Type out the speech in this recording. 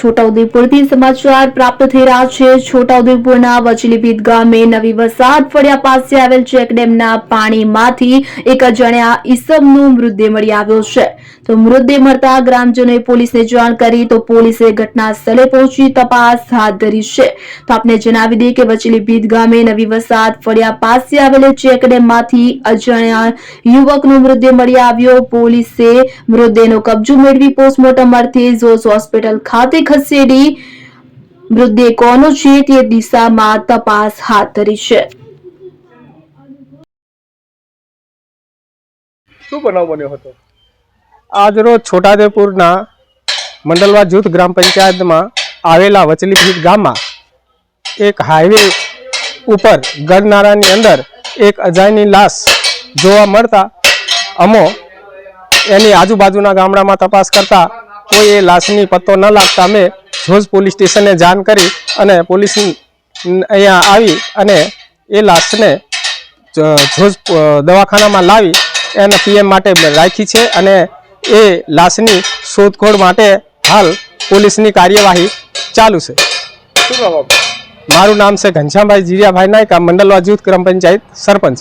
છોટાઉદેપુરથી સમાચાર પ્રાપ્ત થઈ રહ્યા છે. છોટાઉદેપુરના વચલીભીત ગામે નવી વસાહત ફળિયા પાસે આવેલ ચેકડેમના પાણીમાંથી એક અજાણ્યા ઈસમનો મૃતદેહ મળી આવ્યો છે. તો મૃતદેહ મળતા ગ્રામજનોએ પોલીસને જાણ કરી તો પોલીસે ઘટના સ્થળે પહોંચી તપાસ હાથ ધરી છે. તો આપને જણાવી દઈએ કે વચલીભીત ગામે નવી વસાહત ફળિયા પાસે આવેલ ચેકડેમમાંથી અજાણ્યા યુવકનો મૃતદેહ મળી આવ્યો. પોલીસે મૃતદેહનો કબજો મેળવી પોસ્ટમોર્ટમ અર્થે ઝોસ હોસ્પિટલ ખાતે ખસેડી મૃતદેહ કોનો છે તે દિશામાં તપાસ હાથ ધરી છે. શું બનાવ બન્યો હતો? આજરોજ છોટાદેપુરના મંડલવા જૂથ ગ્રામ પંચાયતમાં આવેલા વચલીભીત ગામમાં એક હાઈવે ઉપર ગરનારાની અંદર એક અજાયની લાશ જોવા મળતા અમો એની આજુબાજુના ગામડામાં તપાસ કરતા કોઈ એ લાશની પત્તો ન લાગતા અમે જોજ પોલીસ સ્ટેશને જાણ કરી અને પોલીસ અહીંયા આવી અને એ લાશને જોજ દવાખાનામાં લાવી એને પીએમ માટે રાખી છે અને એ લાશની શોધખોળ માટે હાલ પોલીસની કાર્યવાહી ચાલુ છે. મારું નામ છે ઘનશ્યામભાઈ જીરિયાભાઈ નાયકા મંડલવા જૂથ ગ્રામ પંચાયત સરપંચ.